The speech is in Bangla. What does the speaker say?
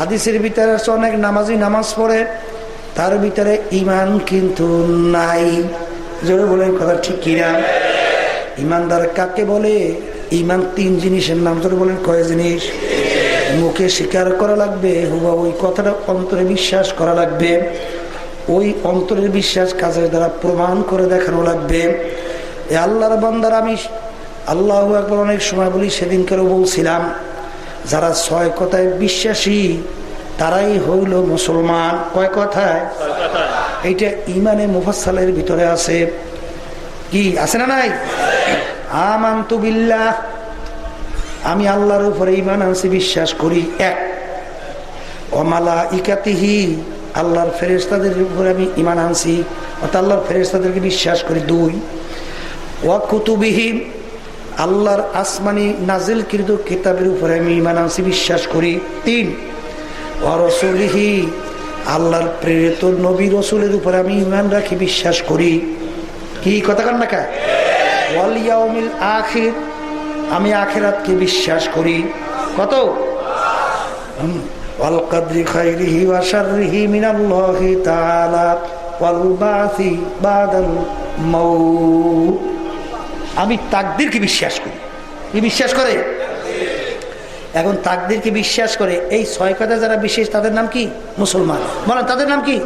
হাদিসের ভিতরে আছে অনেক নামাজি নামাজ পড়ে, তার ভিতরে ইমান কিন্তু নাই। জোরে বলেন কথা ঠিক কিনা? ইমানদার কাকে বলে? ইমান তিন জিনিসের নাম, জোরে বলেন কয় জিনিস? মুখে স্বীকার করা লাগবে হুবা ওই কথাটা অন্তরে বিশ্বাস করা লাগবে। ওই অন্তরের বিশ্বাস কাজের দ্বারা প্রমাণ করে দেখানো লাগবে। আল্লাহর বান্দার আমি আল্লাহ একবার অনেক সময় বলি, সেদিনকারও বলছিলাম যারা ছয় কথায় বিশ্বাসী তারাই হইল মুসলমান। কয় কথায়? এইটা ইমানে মুফাসালের ভিতরে আছে। কি আছে না নাই? আমান্তু বিল্লাহ। আমি আল্লাহর উপরে ইমান আনছি বিশ্বাস করি। এক অমালা ইকাতিহি আল্লাহর ফেরেস্তাদের উপরে আমি ইমান আনছি। অর্থাৎ আল্লাহর ফেরেস্তাদেরকে বিশ্বাস করি। দুই ওয়া কুতুবিহীন আল্লাহর আসমানি নাজিল কৃত কিতাবের উপরে আমি ইমান আনছি, বিশ্বাস করি। তিন, ওয়া রসুলিহি, আল্লাহর প্রেরিত নবী রসুলের উপরে আমি ইমান রাখি, বিশ্বাস করি। কি কথা কান না কা? ওয়াল ইয়াউমিল আখির, আমি আখেরাতকে বিশ্বাস করি। কত। ওয়াল মাউত। আমি তাকদিরকে বিশ্বাস করি। কি বিশ্বাস করে? এখন তাকদিরকে বিশ্বাস করে, এই ছয় কথা যারা বিশেষ, তাদের নাম কি? মুসলমান। বলেন, তাদের নাম কি?